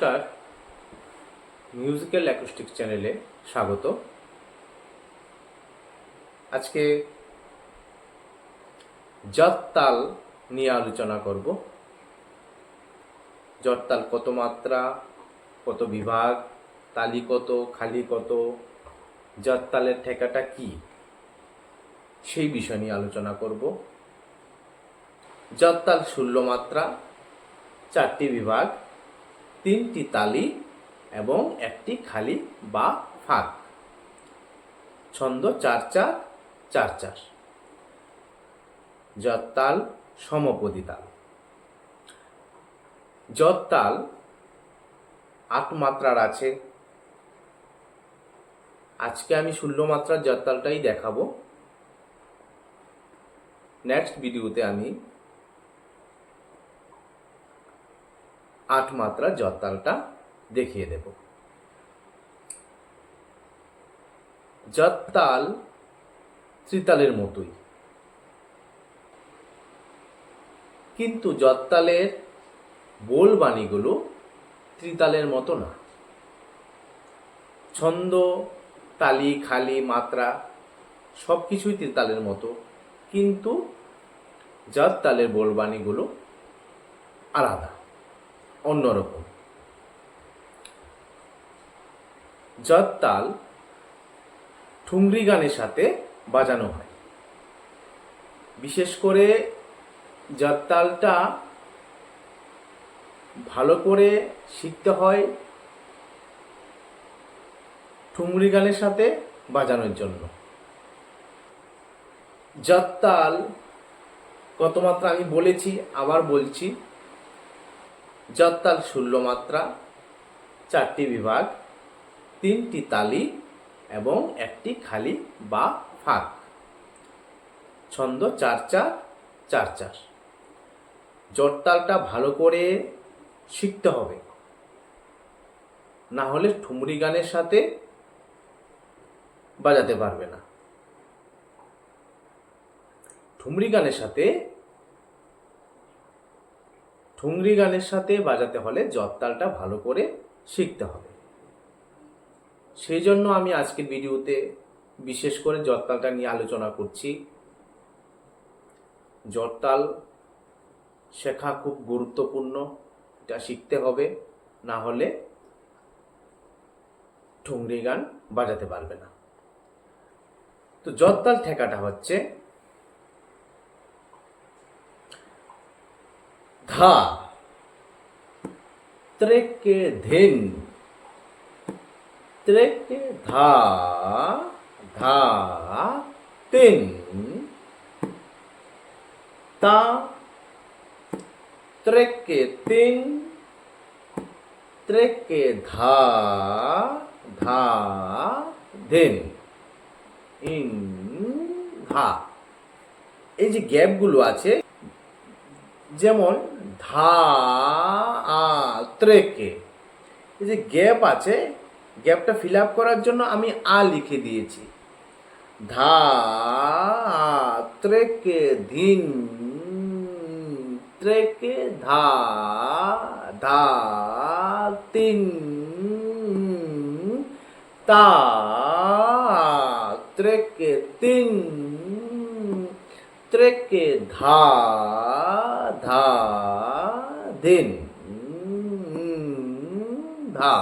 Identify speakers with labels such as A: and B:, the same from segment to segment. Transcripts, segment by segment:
A: নমস্কার। Musical acoustic চ্যানেলে স্বাগত। আজকে জত তাল নিয়ে আলোচনা করব। জট তাল কত মাত্রা, কত বিভাগ, তালি কত, খালি কত জত তালের ঠেকাটা কি, সেই বিষয় নিয়ে আলোচনা করব। জত তাল ষোলো মাত্রা, চারটি বিভাগ তিনটি তালি এবং একটি খালি বা ফাঁক। ছন্দ চার চার চার চার। যত্তাল সমপদী তাল যত্তাল আট মাত্রার আছে। আজকে আমি ষোলো মাত্রার যত্তালটাই দেখাবো। নেক্সট ভিডিওতে আমি আট মাত্রা জত্তালটা দেখিয়ে দেব। জত্তাল ত্রিতালের মতোই। কিন্তু জত্তালের বোল বাণীগুলো ত্রিতালের মতো না। ছন্দ, তালি, খালি, মাত্রা সব কিছুই ত্রিতালের মতো, কিন্তু জত্তালের বোলবাণীগুলো আলাদা। অন্যরকম। যত তাল ঠুংরি গানের সাথে বাজানো হয়। বিশেষ করে যত তালটা ভালো করে শিখতে হয় ঠুংরি গানের সাথে বাজানোর জন্য। যত তাল কত মাত্রা আমি বলেছি, আবার বলছি যত্তাল মাত্রা, চারটি বিভাগ, তিনটি তালি এবং একটি খালি বা ফাঁক। ছন্দ চার চার চার চার। জটতালটা ভালো করে শিখতে হবে। না হলে ঠুমরি গানের সাথে বাজাতে পারবে না। ঠুমরি গানের সাথে ঠুংরি গানের সাথে বাজাতে হলে জত্তালটা ভালো করে শিখতে হবে। সেই জন্য আমি আজকের ভিডিওতে বিশেষ করে জত্তালটা নিয়ে আলোচনা করছি। জটতাল শেখা খুব গুরুত্বপূর্ণ, এটা শিখতে হবে, না হলে ঠুংরি গান বাজাতে পারবে না। তো জত্তাল ঠেকাটা হচ্ছে ধা ত্রেকে ধিন ত্রেকে ধা ধা তিন তা ত্রেকে তিন ত্রেকে ধা ধা ধিন ইন ধা এই যে গ্যাপগুলো আছে যেমন ধা, আ ত্রেকে এই যে গ্যাপ আছে, গ্যাপটা ফিল আপ করার জন্য আমি আ লিখে দিয়েছি। ধা, আ ত্রেকে ধিন ত্রেকে ধা ধা, তিন, তা ত্রেকে তিন ত্রেকে ধা। ধা দিন ধা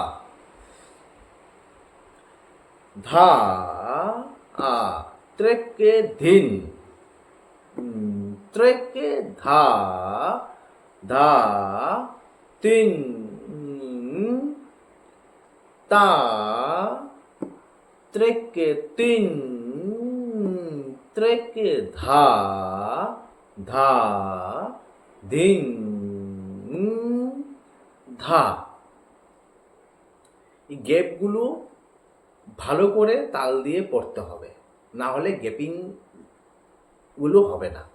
A: ধা আ ত্রেকে ধিন ত্রেকে ধা ধা তিন তা ত্রেকে তিন ত্রেকে ধা ধা দিন ধা। এই গ্যাপগুলো ভালো করে তাল দিয়ে পড়তে হবে। না হলে গ্যাপিংগুলো হবে না।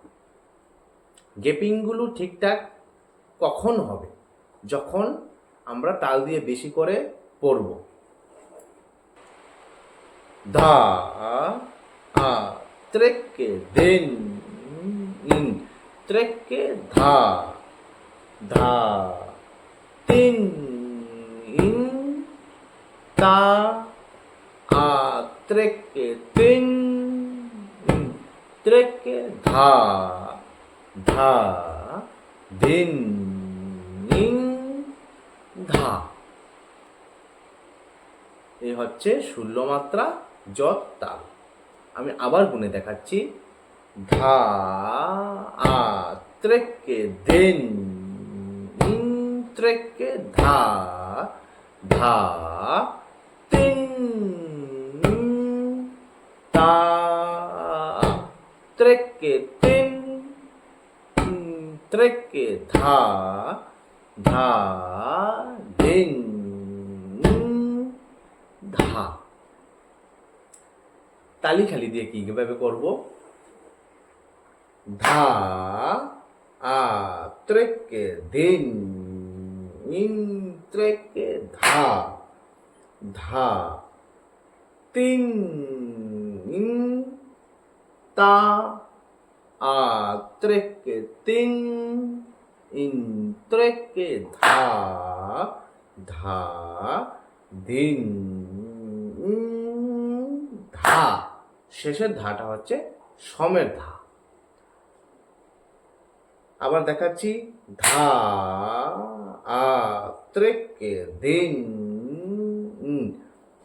A: গ্যাপিংগুলো ঠিকঠাক কখন হবে? যখন আমরা তাল দিয়ে বেশি করে পড়ব। ধা, আ ত্রেকে দিন, ইন। ত্রেকে ধা ধা তিন ইং তা আ ত্রেকে তিন ইং, ত্রেকে ধা ধা দিন ইং ধা। এই হচ্ছে ষোলো মাত্রা যত তাল। আমি আবার গুনে দেখাচ্ছি। ধা আ ত্রেকে দিন ইং ত্রেকে ধা ধা, তিন, তা, ত্রেকে তিন, ত্রেকে ধা ধা, দিন, ধা। তালি খালি দিয়ে কীভাবে করব? ধা আ ত্রেকে দিন ইন ত্রেকে ধা ধা তিন ইন তা আ ত্রেকে তিন ইন ত্রেকে ধা ধা দিন ধা শেষের ধাটা হচ্ছে সমের ধা। আবার দেখাচ্ছি ধা আ ত্রেকে দিন উম,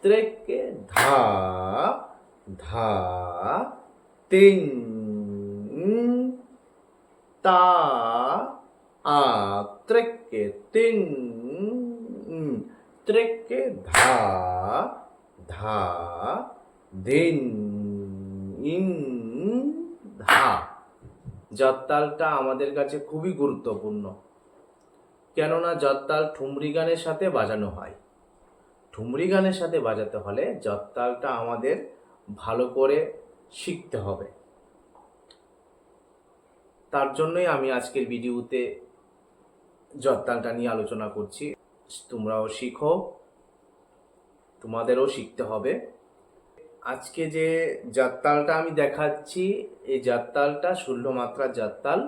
A: ত্রেকে ধা ধা তিন তা আ ত্রেকে তিন ত্রেকে ধা ধা দিন ধা। জত্তালটা আমাদের কাছে খুবই গুরুত্বপূর্ণ। কেননা জত্তাল ঠুমরি গানের সাথে বাজানো হয়। ঠুমরি গানের সাথে বাজাতে হলে জত্তালটা আমাদের ভালো করে শিখতে হবে। তার জন্যই আমি আজকের ভিডিওতে জত্তালটা নিয়ে আলোচনা করছি। তোমরাও শিখো, তোমাদেরও শিখতে হবে। আজকে যে জাততালটা আমি দেখাচ্ছি, এই জাততালটা, ষোলো মাত্রার জাততাল,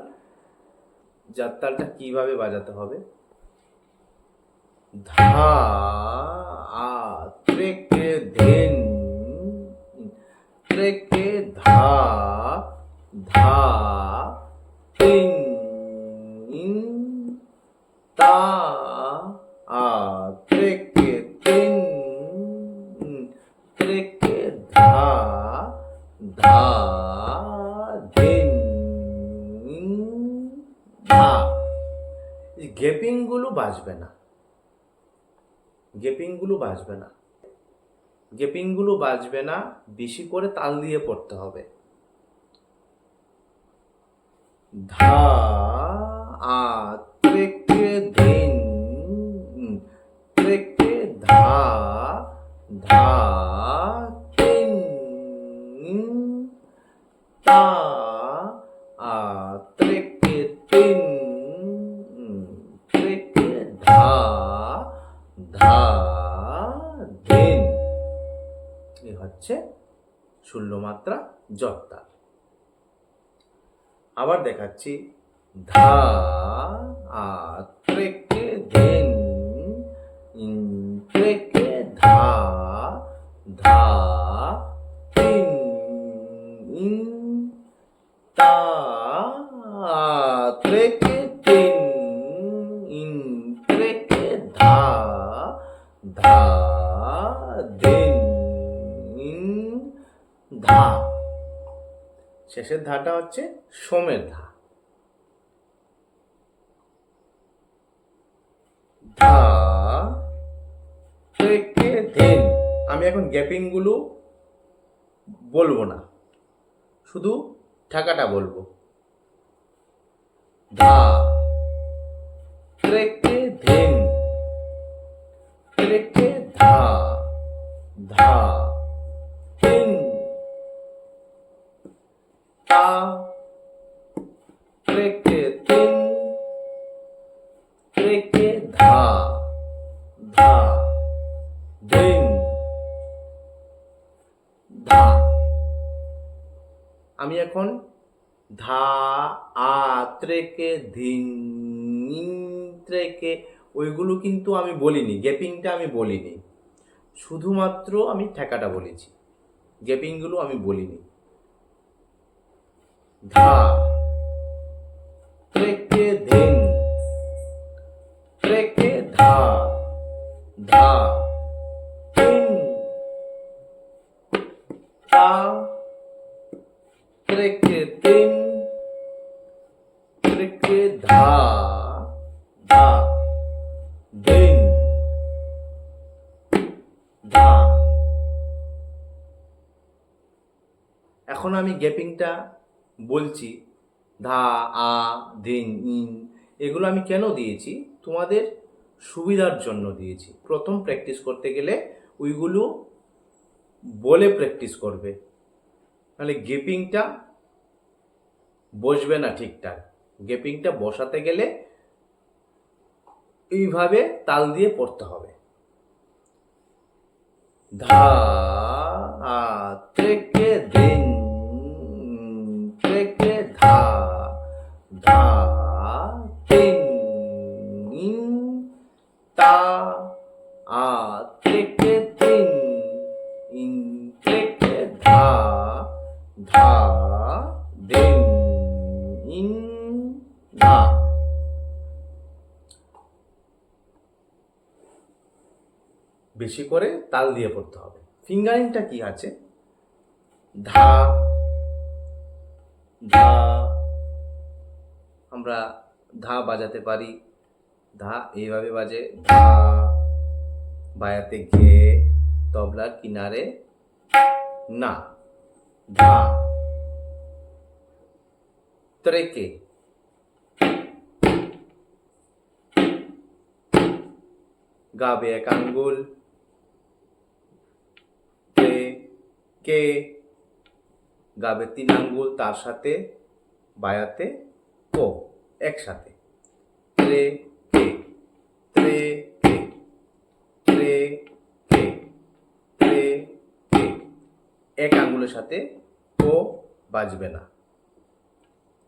A: জাততালটা কীভাবে বাজাতে হবে? ধা, আ ত্রেকে ধেন ত্রেকে ধা ধা বাজবে না। গেপিংগুলো বাঁচবে না। গেপিংগুলো বাঁচবে না, বেশি করে তাল দিয়ে পড়তে হবে। ধা, আ ত্রেকে ধা ধা। ষোলো মাত্রা জত্তা আবার দেখাচ্ছি। ধা আ ধেন ধা ধা শেষের ধাটা হচ্ছে সোমের ধা। আমি এখন গ্যাপিংগুলো বলব না। শুধু ঠাকাটা বলব। ধা থেকে ধেন থেকে ধা ধা। আমি এখন ধা, আ, ত্রেকে ধিন ত্রেকে, ওইগুলো কিন্তু আমি বলিনি, গ্যাপিংটা আমি বলিনি। শুধুমাত্র আমি ঠেকাটা বলেছি, গ্যাপিংগুলো আমি বলিনি। ধা গ্যাপিংটা বলছি, ধা, আ, দিন, ইন, এগুলো আমি কেন দিয়েছি? তোমাদের সুবিধার জন্য দিয়েছি। প্রথম প্র্যাকটিস করতে গেলে ওইগুলো বলে প্র্যাকটিস করবে। তাহলে গেপিংটা বসবে না ঠিকঠাক। গেপিংটা বসাতে গেলে এইভাবে তাল দিয়ে পড়তে হবে। ধা, আ থেকে ধা তিন ইন তা আ থেকে তিন ইন থেকে ধা ধা দিন ইন ধা বেশি করে তাল দিয়ে পড়তে হবে। ফিঙ্গারিংটা কি আছে? ধা ধা আমরা ধা বাজাতে পারি। ধা এইভাবে বাজে। ধা বায়াতে ঘে তবলার কিনারে না। ধা ত্রেকে। গাবে এক আঙ্গুল। কে কে। গাবে তিন আঙ্গুল, তার সাথে বায়াতে কো একসাথে। ত্রে কে ত্রে কে ত্রে কে ত্রে কে। এক আঙ্গুলের সাথে কো বাজবে না।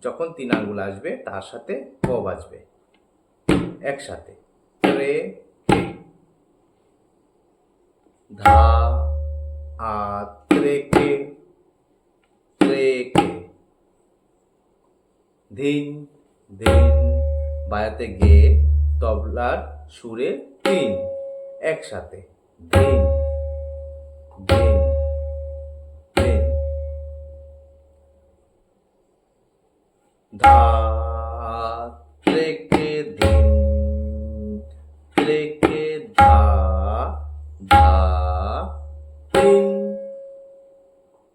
A: যখন তিন আঙ্গুল আসবে, তার সাথে ক বাজবে। একসাথে। ত্রে ত্রে কে। ত্রে কে। ধিন ধিন বায়াতে গে তবলার সুরে তিন, একসাথে। ধিন ধিন ধিন ধা ত্রেকে ধিন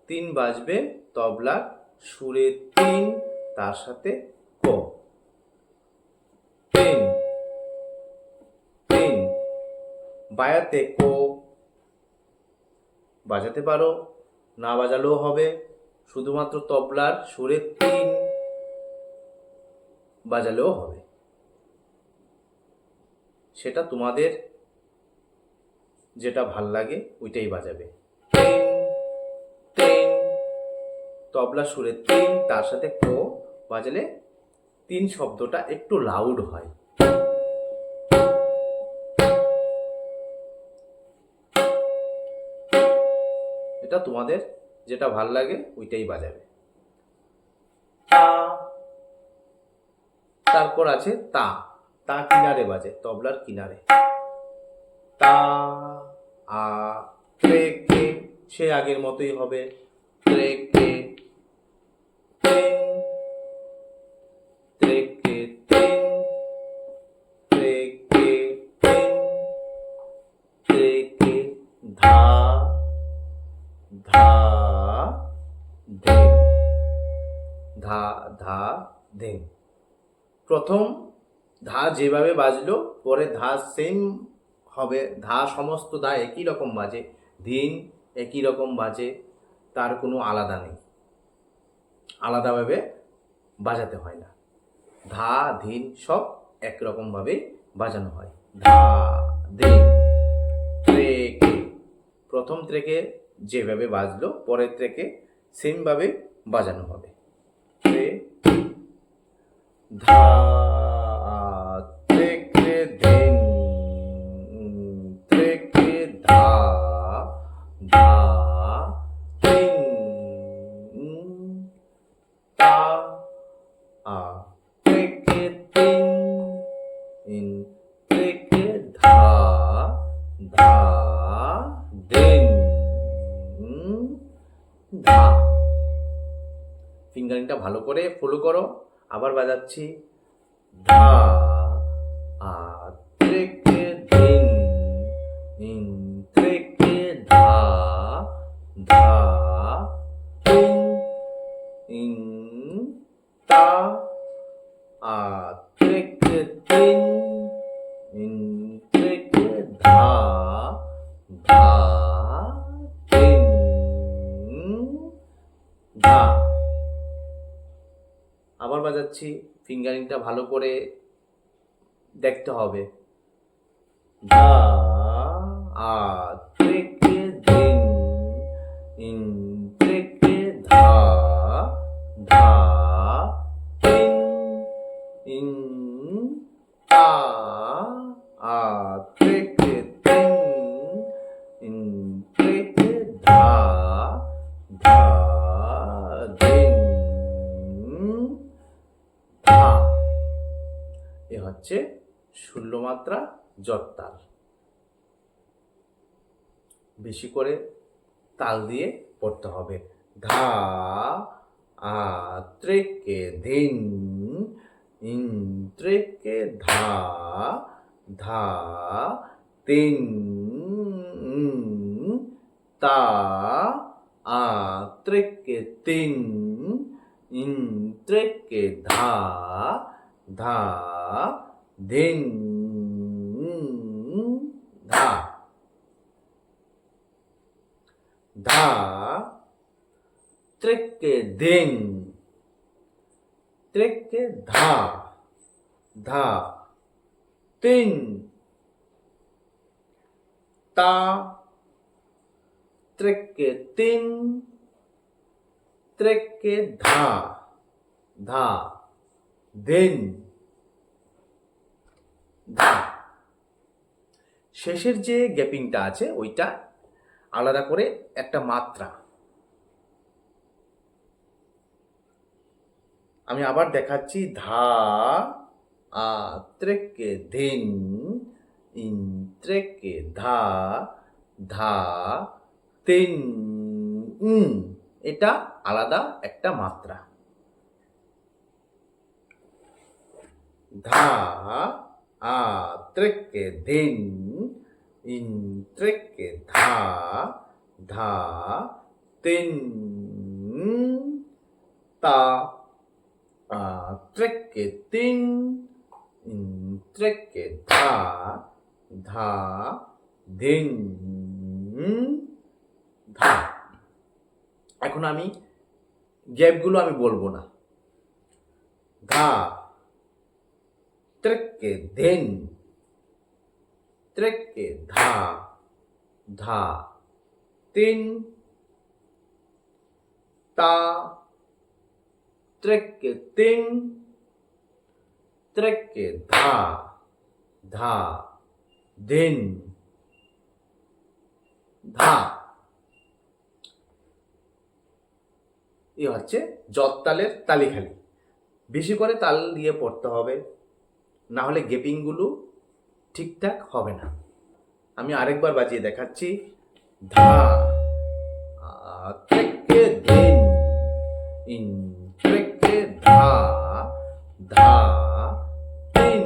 A: তিন বাজবে তবলার সুরে তিন তার সাথে ক তিন। তিন। বায়াতে কো। বাজাতে পারো। না বাজালেও হবে। শুধুমাত্র তবলার সুরে তিন। বাজালেও হবে। সেটা তোমাদের যেটা ভালো লাগে, ওইটাই বাজাবে। তবলা সুরে তিন, তার সাথে কো। বাজালে তিন শব্দটা একটু লাউড হয়। এটা তোমাদের যেটা ভালো লাগে, ওইটাই বাজাবে। তারপর আছে তা। তা কিনারে বাজে, তবলার কিনারে। তা, আ কে, সে আগের মতোই হবে। প্রথম ধা যেভাবে বাজলো, পরে ধা সেম হবে। ধা সমস্ত ধা একই রকম বাজে। ধিন একই রকম বাজে, তার কোনো আলাদা নেই। আলাদাভাবে বাজাতে হয় না। ধা ধিন সব একরকমভাবে বাজানো হয়। ধা ধিন ত্রেকে। প্রথম ত্রেকে যেভাবে বাজলো, পরের ত্রেকে সেমভাবে বাজানো হবে। ত্রে, ধা ধা। ফিঙ্গারিংটা ভালো করে ফলো করো। আবার বাজাচ্ছি। ধা। আ, ত্রেকে ধিন। নিন ত্রেকে ধা। ধা তিন ইন তা। আ, ত্রেকে তিন বাজাচ্ছি ফিঙ্গারিংটা ভালো করে দেখতে হবে। আ দিন ইন হচ্ছে ষোলো মাত্রা জত্তাল বেশি করে তাল দিয়ে পড়তে হবে। ধা, আ ধিন ইন ত্রেকে ধা ধা, তিন তা, আ তিন ইন ত্রেকে ধা ধা ধিন ধা ধা ত্রেকে দিন ত্রেকে ধা ধা তিন তা ত্রেকে তিন ত্রেকে ধা ধা দিন শেষের যে গ্যাপিংটা আছে, ওইটা আলাদা করে একটা মাত্রা। আমি আবার দেখাচ্ছি, ধা, আ, ত্রেকে, ধিন, ইন, ত্রেকে, ধা ধা তিন এটা আলাদা একটা মাত্রা। ধা আ ত্রেকে ধিন ইন ত্রেকে ধা ধা তিন তা আ তিন ইন ত্রেকে ধা ধা ধিন ধা এখন আমি গ্যাপগুলো আমি বলব না। ধা ত্রেকে ধিন ত্রেকে ধা ধা, তিন, তা ত্রেকে তিন ত্রেকে ধা ধা, দিন, ধা। এ হচ্ছে জত্তালের তালিখালি। বেশি করে তাল দিয়ে পড়তে হবে। না হলে গেপিংগুলো ঠিকঠাক হবে না। আমি আরেকবার বাজিয়ে দেখাচ্ছি। ধা থেকে দিন। ইন থেকে ধা ধা, তিন।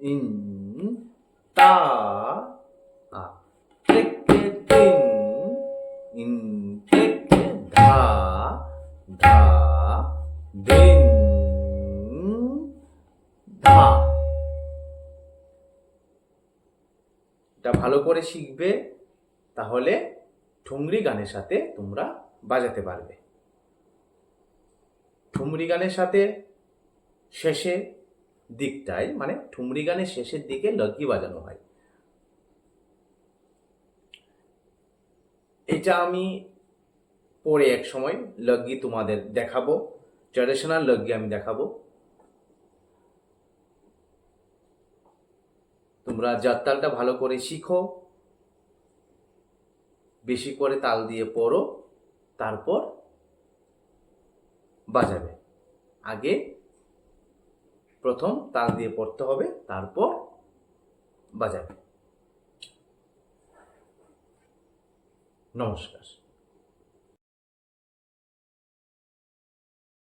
A: ইন তা। করে শিখবে, তাহলে ঠুংরি গানের সাথে তোমরা বাজাতে পারবে। ঠুমরি গানের সাথে শেষে দিকটায় মানে ঠুমরি গানের শেষের দিকে লগি বাজানো হয়। এটা আমি পরে এক সময় লগি তোমাদের দেখাবো ট্র্যাডিশনাল লগি আমি দেখাবো। তোমরা যাত্রালটা ভালো করে শিখো, বেশি করে তাল দিয়ে পড়ো, তারপর বাজাবে। আগে প্রথম তাল দিয়ে পড়তে হবে, তারপর বাজাবে। নমস্কার।